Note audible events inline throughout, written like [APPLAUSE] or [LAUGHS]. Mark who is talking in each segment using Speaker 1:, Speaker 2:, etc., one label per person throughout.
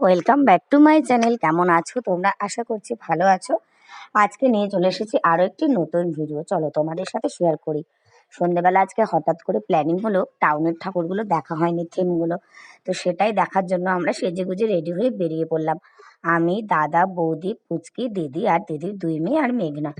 Speaker 1: Welcome back to my channel কেমন আছো? তোমরা আশা করছি ভালো আছো। আজকে নিয়ে চলে এসেছি আরও একটি নতুন ভিডিও চলো তোমাদের সাথে শেয়ার করি। সন্ধেবেলা আজকে হঠাৎ করে প্ল্যানিং হলো টাউনের ঠাকুরগুলো দেখা হয়নি থিমগুলো তো সেটাই দেখার জন্য আমরা সেজে গুজে রেডি হয়ে বেরিয়ে পড়লাম। আমি, দাদা, বৌদি, পুচকি, দিদি আর দিদির দুই মেয়ে আর মেঘনা।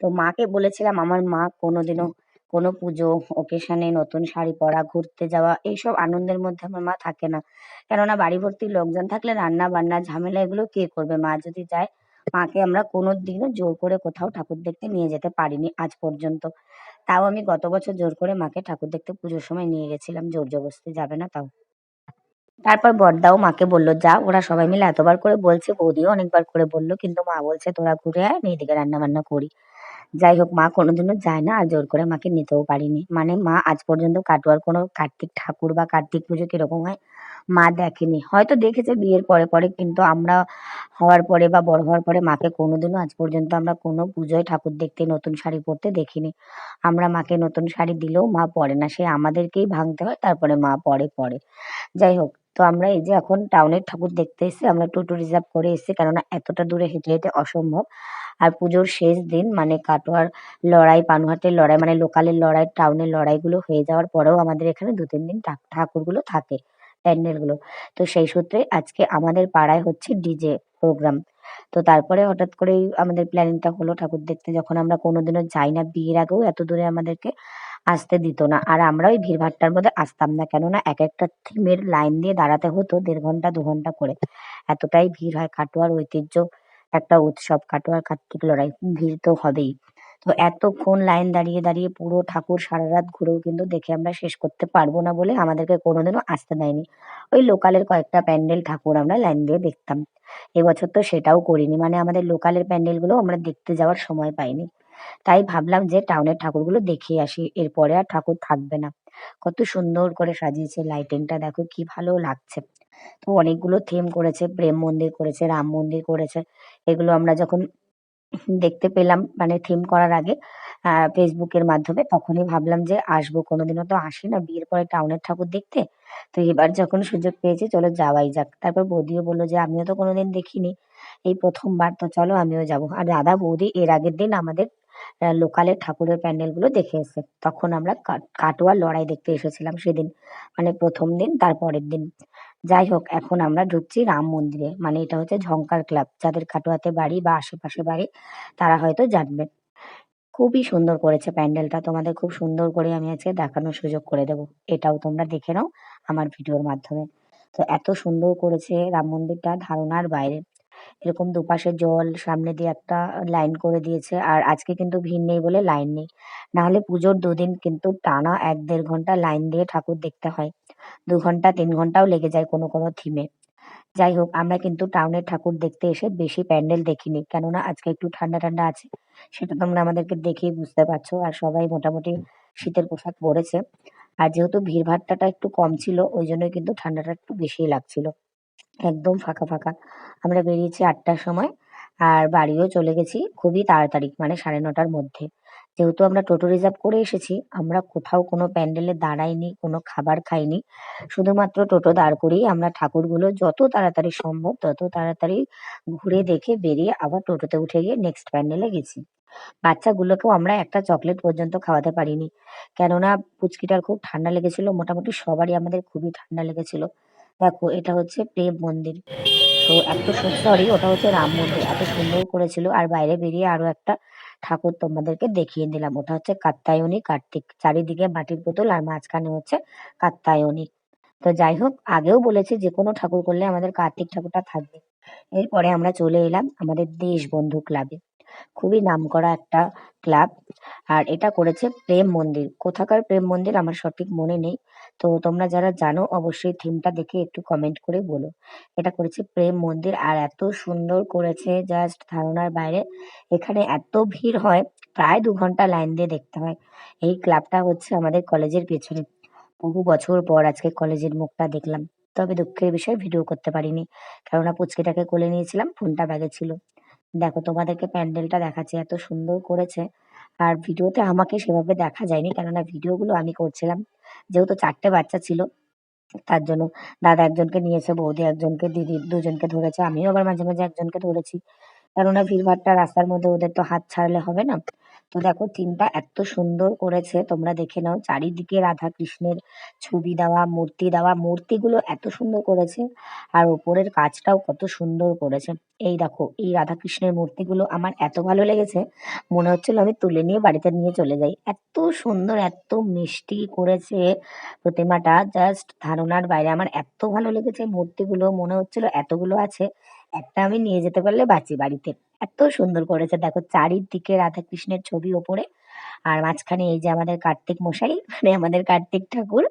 Speaker 1: তো মাকে বলেছিলাম, আমার মা কোনোদিনও কোনো পুজো ওকেশনে নতুন শাড়ি পরা, ঘুরতে যাওয়া, এইসব আনন্দের মধ্যে আমার মা থাকে না। কেননা বাড়ি ভর্তি লোকজন থাকলে রান্না বান্না, ঝামেলা এগুলো কে করবে? মা যদি যায় মাকে আমরা কোনো দিনও জোর করে কোথাও ঠাকুর দেখতে নিয়ে যেতে পারিনি আজ পর্যন্ত। তাও আমি গত বছর জোর করে মাকে ঠাকুর দেখতে পুজোর সময় নিয়ে গেছিলাম, জোর জবরদস্তি যাবে না তাও। তারপর বড়দাও মাকে বলল, যা, ওরা সবাই মিলে এতবার করে বলছে, বৌদিও অনেকবার করে বলল, কিন্তু মা বলছে, তোরা ঘুরে আয়, আমি এদিকে রান্না বান্না করি। যাই হোক মা কোনোদিনও যায় না আর জোর করে মাকে নিতেও পারিনি। মানে মা আজ পর্যন্ত কাটোয়ার কোনো কার্তিক ঠাকুর বা কার্তিক পুজো কীরকম হয় মা দেখেনি। হয়তো দেখেছে বিয়ের পরে পরে, কিন্তু আমরা হওয়ার পরে বা বড় হওয়ার পরে মাকে কোনোদিনও আজ পর্যন্ত আমরা কোনো পুজোয় ঠাকুর দেখতে, নতুন শাড়ি পরতে দেখিনি। আমরা মাকে নতুন শাড়ি দিলেও মা পরে না, সে আমাদেরকেই ভাঙতে হয়, তারপরে মা পরে পরে। যাই হোক তো আমরা এই যে এখন টাউনের ঠাকুর দেখতে এসেছি আমরা টোটো রিজার্ভ করে এসেছি, কেননা এতটা দূরে হেঁটে হেঁটে অসম্ভব। আর পুজোর শেষ দিন মানে কাটোয়ার লড়াই, পানুহাটের লড়াই মানে লোকালের লড়াই, টাউনের লড়াইগুলো হয়ে যাওয়ার পরেও আমাদের এখানে দু তিন দিন ঠাকুরগুলো থাকে, প্যান্ডেলগুলো। তো সেই সূত্রে আজকে আমাদের পাড়ায় হচ্ছে ডিজে প্রোগ্রাম। তো তারপরে হঠাৎ করেই আমাদের প্ল্যানিংটা হলো ঠাকুর দেখতে। যখন আমরা কোনোদিনও যাই না, বিয়ের আগেও এত দূরে আমাদেরকে আসতে দিত না। আর আমরা ওই ভিড়ভাট্টার মধ্যে আসতাম না। কেননা এক একটা থিমের লাইন দিয়ে দাঁড়াতে হতো দেড় ঘণ্টা, দু ঘণ্টা করে। এতটাই ভিড় হয় কাটোয়ার ঐতিহ্য, একটা উৎসব কাটোয়ার কার্তিক লড়াই। ভিড় তো হবেই। তো এতক্ষণ লাইন দাঁড়িয়ে দাঁড়িয়ে পুরো ঠাকুর সারা রাত ঘুরেও কিন্তু দেখে আমরা শেষ করতে পারব না বলে আমাদেরকে কোনোদিনও আসতে দেয়নি। ওই লোকালের কয়েকটা প্যান্ডেল ঠাকুর আমরা লাইন দিয়ে দেখতাম। এবছর তো সেটাও করিনি। মানে আমাদের লোকালের প্যান্ডেলগুলো আমরা দেখতে যাওয়ার সময় পাইনি। তাই ভাবলাম যে টাউনের ঠাকুরগুলো দেখে আসি, এরপরে আর ঠাকুর থাকবে না। কত সুন্দর করে সাজিয়েছে লাইটিংটা দেখো কি ভালো লাগছে। তো অনেকগুলো থিম করেছে, প্রেম মন্দির করেছে, রাম মন্দির করেছে, এগুলো আমরা যখন দেখতে পেলাম মানে থিম করার আগে ফেসবুকের মাধ্যমে, তখনই ভাবলাম যে আসব, কোনোদিনও তো আসি না, বিয়ের পরে টাউনের ঠাকুর দেখতে। তো এবার যখন সুযোগ পেয়েছি, চলো যাওয়াই যাক। তারপর বৌদিও বলল যে, আমিও তো কোনোদিন দেখিনি, এই প্রথমবার, তো চলো আমিও যাব। আর দাদা বৌদি এর আগের দিন আমাদের আহ, লোকালের ঠাকুরের প্যান্ডেলগুলো দেখে এসেছে তখন আমরা কাট- লড়াই দেখতে এসেছিলাম সেদিন মানে প্রথম দিন তারপরের দিন। যাই হোক এখন আমরা ঢুকছি রাম মন্দিরে মানে এটা হচ্ছে ঝংকার ক্লাব। যাদের কাটোয়াতে বাড়ি বা আশেপাশে বাড়ি তারা হয়তো জানবে। খুবই সুন্দর করেছে প্যান্ডেলটা। তোমাদের খুব সুন্দর করে আমি আজকে দেখানোর সুযোগ করে দেবো। এটাও তোমরা দেখে নাও আমার ভিডিওর মাধ্যমে। তো এত সুন্দর করেছে রাম মন্দিরটা ধারণার বাইরে। এরকম দুপাশে জল সামনে দিয়ে একটা লাইন করে দিয়েছে। আর আজকে কিন্তু ভিড় নেই বলে লাইন নেই। নাহলে পুজোর দুদিন কিন্তু টানা এক দেড় ঘণ্টা লাইন দিয়ে ঠাকুর দেখতে হয়। দু ঘণ্টা, তিন ঘন্টাও লেগে যায় কোনো কোনো থিমে। যাই হোক, আমরা কিন্তু টাউনের ঠাকুর দেখতে এসে বেশি প্যান্ডেল দেখিনি। কেননা আজকে একটু ঠান্ডা ঠান্ডা আছে। সেটা তোমরা আমাদেরকে দেখেই বুঝতে পারছ। আর সবাই মোটামুটি শীতের পোশাক পরেছে। আর যেহেতু ভিড়ভাট্টাটা একটু কম ছিল, ওই জন্যই কিন্তু ঠান্ডাটা একটু বেশি লাগছিল। একদম ফাঁকা ফাঁকা। আমরা বেরিয়েছি আটটার সময় আর বাড়িও চলে গেছি খুবই তাড়াতাড়ি মানে সাড়ে নটার মধ্যে। যেহেতু আমরা টোটো রিজার্ভ করে এসেছি, আমরা কোথাও কোনো প্যান্ডেলে দাঁড়াইনি, কোনো খাবার খাইনি। শুধুমাত্র টোটো দাঁড় করেই আমরা ঠাকুরগুলো যত তাড়াতাড়ি সম্ভব, তত তাড়াতাড়ি ঘুরে দেখে বেরিয়ে আবার টোটোতে উঠে গিয়ে নেক্সট প্যান্ডেলে গেছি। বাচ্চাগুলোকেও আমরা একটা চকলেট পর্যন্ত খাওয়াতে পারিনি। কেননা পুচকিটার খুব ঠান্ডা লেগেছিল, মোটামুটি সবারই আমাদের খুবই ঠান্ডা লেগেছিল। দেখো, এটা হচ্ছে প্রেম মন্দির। তো এত সরি ওটা হচ্ছে রাম মন্দির। এত সুন্দর করেছিল। আর বাইরে বেরিয়ে আরও একটা ঠাকুর তোমাদেরকে দেখিয়ে দিলাম। ওটা হচ্ছে কাত্তায়নী কার্তিক। চারিদিকে মাটির পুতুল আর মাঝখানে হচ্ছে কাত্তায়নী তো যাই হোক, আগেও বলেছি যে কোনো ঠাকুর করলে আমাদের কার্তিক ঠাকুরটা থাকবে। এরপরে আমরা চলে এলাম আমাদের দেশ বন্ধু ক্লাবে। খুবই নামকরা একটা ক্লাব। আর এটা করেছে প্রেম মন্দির। কোথাকার প্রেম মন্দির আমার সঠিক মনে নেই। তো তোমরা যারা জানো, অবশ্যই থিমটা দেখে একটু কমেন্ট করে বলো। এটা করেছে প্রেম মন্দির আর এত সুন্দর করেছে জাস্ট ধারণার বাইরে। এখানে এত ভিড় হয়, প্রায় দু ঘণ্টা লাইন দিয়ে দেখতে হয়। এই ক্লাবটা হচ্ছে আমাদের কলেজের পেছনে। বহু বছর পর আজকে কলেজের মুখটা দেখলাম। তবে দুঃখের বিষয় ভিডিও করতে পারিনি। কেননা পুচকিটাকে কোলে নিয়েছিলাম ফোনটা ব্যাগে ছিল। দেখো তোমাদেরকে প্যান্ডেলটা দেখাচ্ছি, এত সুন্দর করেছে। আর ভিডিওতে আমাকে সেভাবে দেখা যায়নি। কেননা ভিডিওগুলো আমি করছিলাম। যেহেতু চারটে বাচ্চা ছিল, তার জন্য দাদা একজনকে নিয়েছে, বৌদি একজনকে, দিদি দুজনকে ধরেছে, আমিও আবার মাঝে মাঝে একজনকে ধরেছি। কেননা ভিড়ভাট্টা রাস্তার মধ্যে ওদের তো হাত ছাড়লে হবে না। তো দেখো থিমটা এত সুন্দর করেছে, তোমরা দেখে নাও। চারিদিকে রাধা কৃষ্ণের ছবি দেওয়া, মূর্তি দেওয়া, মূর্তিগুলো এত সুন্দর করেছে। আর ওপরের কাজটাও কত সুন্দর করেছে। এই দেখো, এই রাধা কৃষ্ণের মূর্তিগুলো আমার এত ভালো লেগেছে, মনে হচ্ছিল আমি তুলে নিয়ে বাড়িতে নিয়ে চলে যাই। এত সুন্দর, এত মিষ্টি করেছে প্রতিমাটা। জাস্ট ধারণার বাইরে আমার এত ভালো লেগেছে মূর্তিগুলো, মনে হচ্ছিল এতগুলো আছে। একটা আমি নিয়ে যেতে পারলে বাঁচি বাড়িতে। এত সুন্দর করেছে। দেখো চারিদিকে রাধাকৃষ্ণের ছবি ওপরে আর মাঝখানে এই যে আমাদের কার্তিক মশাই [LAUGHS] মানে আমাদের কার্তিক ঠাকুর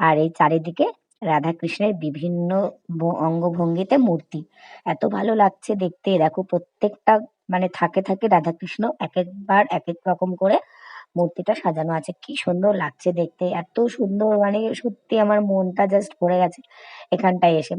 Speaker 1: আর এই চারিদিকে রাধাকৃষ্ণের বিভিন্ন ভ- অঙ্গভঙ্গিতে মূর্তি। এত ভালো লাগছে দেখতে। দেখো প্রত্যেকটা মানে থাকে থাকে রাধাকৃষ্ণ এক একবার এক এক রকম করে মূর্তিটা সাজানো আছে। কি সুন্দর লাগছে দেখতে। এত সুন্দর মানে সত্যি আমার মনটা জাস্ট ভরে গেছে এখানটায় এসে।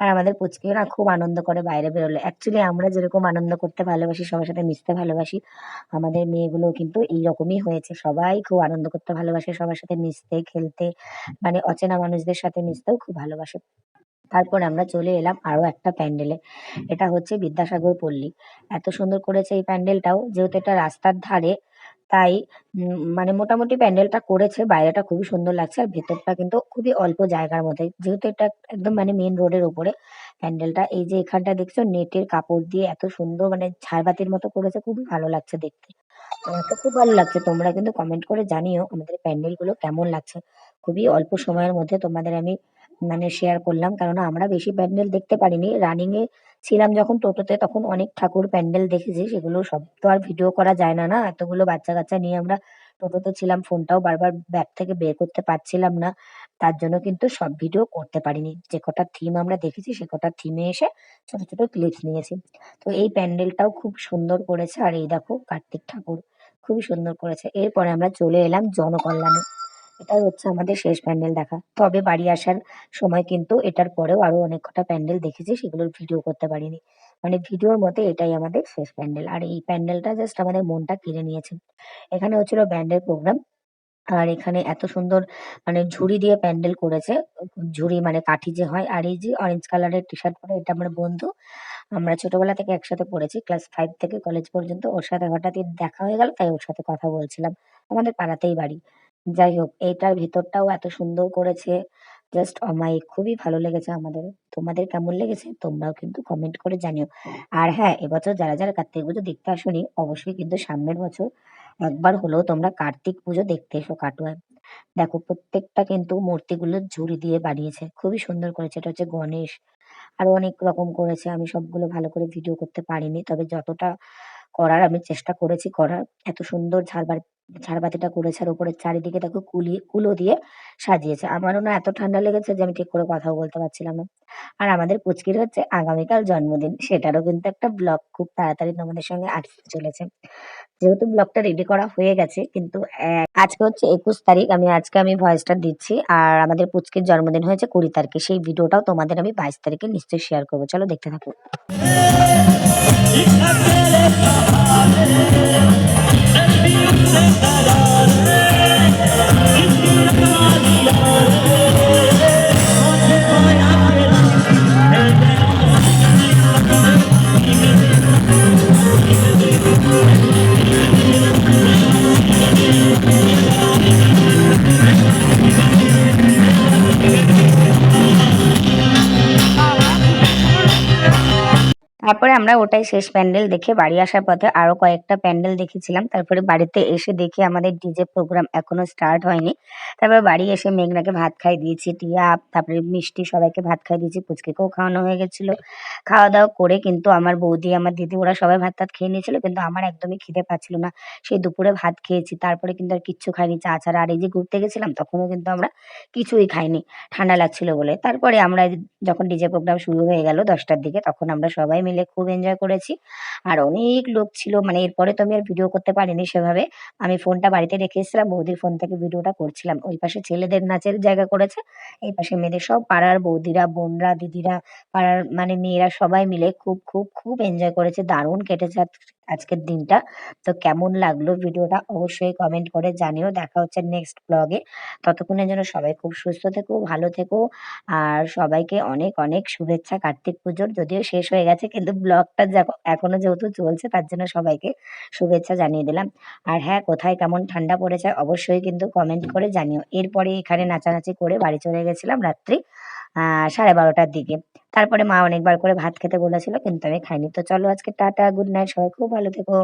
Speaker 1: আর আমাদের পুচকিও না খুব আনন্দ করে বাইরে বেরোলে। অ্যাকচুয়ালি আমরা যেরকম আনন্দ করতে ভালোবাসি, সবার সাথে মিশতে ভালোবাসি, আমাদের মেয়েগুলো কিন্তু এইরকমই হয়েছে। সবাই খুব আনন্দ করতে ভালোবাসে, সবার সাথে মিশতে, খেলতে মানে অচেনা মানুষদের সাথে মিশতেও খুব ভালোবাসে। তারপর আমরা চলে এলাম আরও একটা প্যান্ডেলে। এটা হচ্ছে বিদ্যাসাগর পল্লী। এত সুন্দর করেছে এই প্যান্ডেলটাও, যেহেতু এটা রাস্তার ধারে তাই মানে মোটামুটি প্যান্ডেলটা করেছে, বাইরেটা খুবই সুন্দর লাগছে, আর ভেতরটা কিন্তু খুবই অল্প জায়গার মধ্যে, যেহেতু এটা একদম মানে মেন রোডের উপরে, প্যান্ডেলটা, এই যে এখানটা দেখছ, নেটের কাপড় দিয়ে এত সুন্দর মানে ঝাড়বাতির মতো করেছে, খুবই ভালো লাগছে দেখতে। আমার তো খুব ভালো লাগছে, তোমরা কিন্তু কমেন্ট করে জানিও আমাদের প্যান্ডেলগুলো কেমন লাগছে। খুবই অল্প সময়ের মধ্যে তোমাদের আমি মানে শেয়ার করলাম, কেননা আমরা বেশি প্যান্ডেল দেখতে পারিনি রানিং এ ছিলাম যখন টোটোতে, তখন অনেক ঠাকুর প্যান্ডেল দেখেছি, সেগুলো সব তো আর ভিডিও করা যায় না না? এতগুলো বাচ্চা কাচ্চা নিয়ে আমরা টোটোতে ছিলাম, ফোনটাও বারবার ব্যাগ থেকে বের করতে পারছিলাম না, তার জন্য কিন্তু সব ভিডিও করতে পারিনি। যে কটা থিম আমরা দেখেছি, সে কটা থিমে এসে ছোট ছোট ক্লিপস নিয়েছি। তো এই প্যান্ডেলটাও খুব সুন্দর করেছে, আর এই দেখো কার্তিক ঠাকুর খুবই সুন্দর করেছে। এরপরে আমরা চলে এলাম জনকল্যাণে। এটাই হচ্ছে আমাদের শেষ প্যান্ডেল দেখা। তবে বাড়ি আসার সময় কিন্তু এটার পরেও আরও অনেক কটা প্যান্ডেল দেখেছি, সেগুলোর ভিডিও করতে পারিনি। মানে ভিডিওর মতে এটাই আমাদের শেষ প্যান্ডেল। আর এই প্যান্ডেলটা জাস্ট আমাদের মনটা কেড়ে নিয়েছে। এখানে হচ্ছিল ব্যান্ডের প্রোগ্রাম আর এখানে এত সুন্দর মানে ঝুড়ি দিয়ে প্যান্ডেল করেছে। ঝুড়ি মানে কাঠি যে হয়, আর এই যে অরেঞ্জ কালারের টি শার্ট পরে, এটা আমার বন্ধু, আমরা ছোটবেলা থেকে একসাথে পড়েছি ক্লাস ফাইভ থেকে কলেজ পর্যন্ত, ওর সাথে হঠাৎই দেখা হয়ে গেল, তাই ওর সাথে কথা বলছিলাম। আমাদের পাড়াতেই বাড়ি। যাই হোক এইটার ভেতরটাও এত সুন্দর করেছে। জাস্ট অমায়িক খুবই ভালো লেগেছে আমাদের। তোমাদের কেমন লেগেছে তোমরাও কিন্তু কমেন্ট করে জানিও। আর হ্যাঁ এবছর যারা যারা কার্তিক পুজো দেখতে আসনি, অবশ্যই কিন্তু সামনের বছর একবার হলেও তোমরা কার্তিক পুজো দেখতে এসো কাটোয়ায়। দেখো, প্রত্যেকটা কিন্তু মূর্তিগুলো ঝুড়ি দিয়ে বানিয়েছে। খুবই সুন্দর করেছে। এটা হচ্ছে গণেশ। আরও অনেক রকম করেছে। আমি সবগুলো ভালো করে ভিডিও করতে পারিনি। তবে যতটা করার আমি চেষ্টা করেছি করার, এত সুন্দর ঝাড়বাতি ঝাড়বাতিটা করেছে আর উপরে চারিদিকে দেখো কুলি, কুলো দিয়ে সাজিয়েছে। আমারও না এত ঠান্ডা লেগেছে যে আমি ঠিক করে কথাও বলতে পারছিলাম না। আর আমাদের পুচকির হচ্ছে আগামীকাল জন্মদিন, সেটারও কিন্তু একটা ব্লগ খুব তাড়াতাড়ি তোমাদের সঙ্গে আসতে চলেছে। যেহেতু ব্লগটা রেডি করা হয়ে গেছে, কিন্তু আজকে হচ্ছে একুশ তারিখ, আমি আজকে আমি ভয়েসটা দিচ্ছি। আর আমাদের পুচকির জন্মদিন হয়েছে কুড়ি তারিখে, সেই ভিডিওটাও তোমাদের আমি বাইশ তারিখে নিশ্চয়ই শেয়ার করব। চলো দেখতে থাকো। তারপরে আমরা ওটাই শেষ প্যান্ডেল দেখে বাড়ি আসার পথে আরও কয়েকটা প্যান্ডেল দেখেছিলাম। তারপরে বাড়িতে এসে দেখি আমাদের ডিজে প্রোগ্রাম এখনও স্টার্ট হয়নি। তারপরে বাড়ি এসে মেঘনাকে ভাত খাই দিয়েছি, টিয়া, তারপরে মিষ্টি সবাইকে ভাত খাই দিয়েছি, পুচকেকেও খাওয়ানো হয়ে গেছিল। খাওয়া দাওয়া করে কিন্তু আমার বৌদি, আমার দিদি ওরা সবাই ভাত টাত খেয়ে নিয়েছিল কিন্তু আমার একদমই খিদে পাচ্ছিল না। সেই দুপুরে ভাত খেয়েছি, তারপরে কিন্তু আর কিচ্ছু খাইনি, চা ছাড়া। আর এই যে ঘুরতে গেছিলাম তখনও কিন্তু আমরা কিছুই খাইনি, ঠান্ডা লাগছিল বলে। তারপরে আমরা যখন ডিজে প্রোগ্রাম শুরু হয়ে গেল দশটার দিকে, তখন আমরা সবাই মিলে খুব এনজয় করেছি। আর অনেক লোক ছিল মানে এরপরে তো আমি আর ভিডিও করতে পারিনি সেভাবে। আমি ফোনটা বাড়িতে রেখে এসেছিলাম, বৌদির ফোন থেকে ভিডিওটা করছিলাম। ওই পাশে ছেলেদের নাচের জায়গা করেছে, এই পাশে মেয়েদের সব পাড়ার বৌদিরা, বোনরা, দিদিরা, পাড়ার মানে মেয়েরা সবাই মিলে খুব খুব খুব এনজয় করেছে। দারুণ কেটেছে আজকের দিনটা। তো কেমন লাগল ভিডিওটা অবশ্যই কমেন্ট করে জানিও। দেখা হচ্ছে নেক্সট ব্লগে ততক্ষণের জন্য সবাই খুব সুস্থ থেকো, ভালো থেকো। আর সবাইকে অনেক অনেক শুভেচ্ছা, কার্তিক পুজোর। যদিও শেষ হয়ে গেছে, কিন্তু ব্লগটা এখনও যেহেতু চলছে, তার জন্য সবাইকে শুভেচ্ছা জানিয়ে দিলাম। আর হ্যাঁ কোথায় কেমন ঠান্ডা পড়েছে অবশ্যই কিন্তু কমেন্ট করে জানিও। এরপরে এখানে নাচানাচি করে বাড়ি চলে গেছিলাম রাত্রি, আহ, সাড়ে বারোটার দিকে। তারপরে মা অনেকবার করে ভাত খেতে বলেছিল, কিন্তু আমি খাইনি। তো চলো আজকে টাটা গুড নাইট সবাই খুব ভালো থেকো।